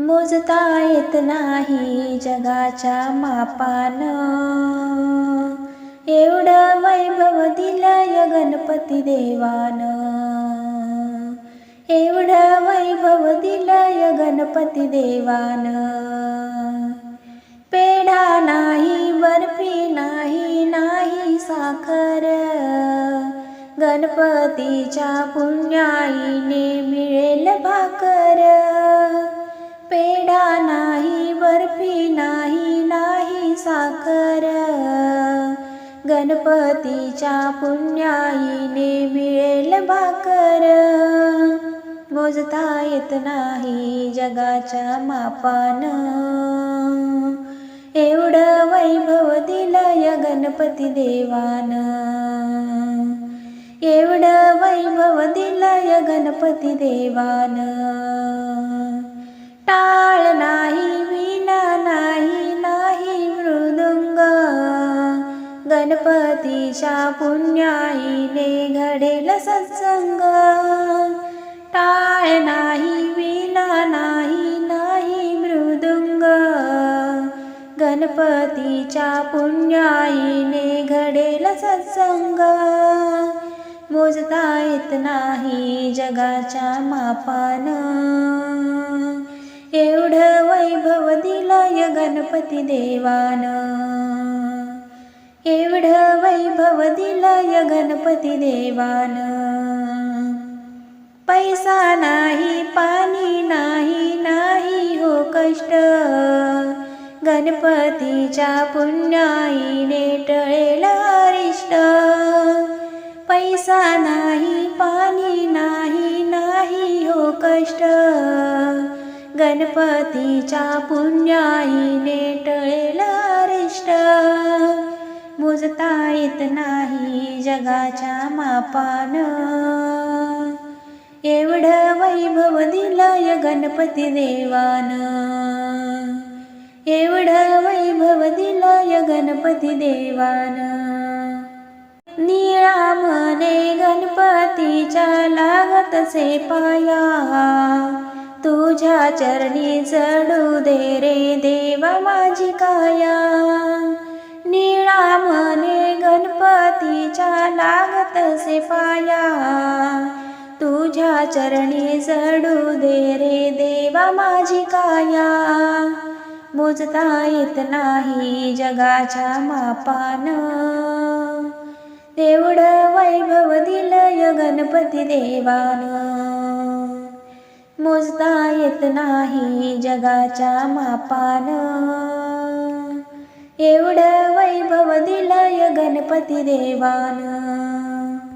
मोजता येत नाही जगाच्या मापान. एवढं वैभव दिलंय गणपती देवान. एवढं वैभव दिलंय गणपती देवान. पेढा नाही बर्फी नाही नाही साखर. गणपतीच्या पुण्याईने मिळेल भाकर. गणपतीच्या पुण्याईने मिळेल भाकर. मोजता येत नाही जगाच्या मापान. एवढं वैभव दिलंय गणपती देवान. एवढं वैभव दिलंय गणपती देवान. गणपतीच्या पुण्याईने घडेल सत्संग. टाळ नाही विना नाही नाही मृदुंग. गणपतीच्या पुण्याईने घडेल सत्संग. मोजता येत नाही जगाच्या मापान. एवढं वैभव दिलंय गणपती देवान. दिलंय गणपती देवान. पैसा नाही पाणी नाही नाही हो कष्ट. गणपतीच्या पुण्याईने टळेल अरिष्ट पैसा नाही पाणी नाही नाही हो कष्ट. गणपतीच्या पुण्याईने टळेल अरिष्ट मोजता येत नाही जगाच्या मापान. एवढं वैभव दिलाय गणपती देवान. एवढं वैभव दिलाय गणपती देवान. निळा मने गणपतीच्या लागतसे पाया. तुझ्या चरणी चढू दे रे देवा माझी काया. लागत लागतसे पाया तुझ्या चरणी चढू दे रे देवा माझी काया. मोजता येत नाही जगाच्या मापान. तेवढ वैभव दिलंय गणपती देवान. मोजता येत नाही जगाच्या मापान. एवढं वैभव गणपती देवान.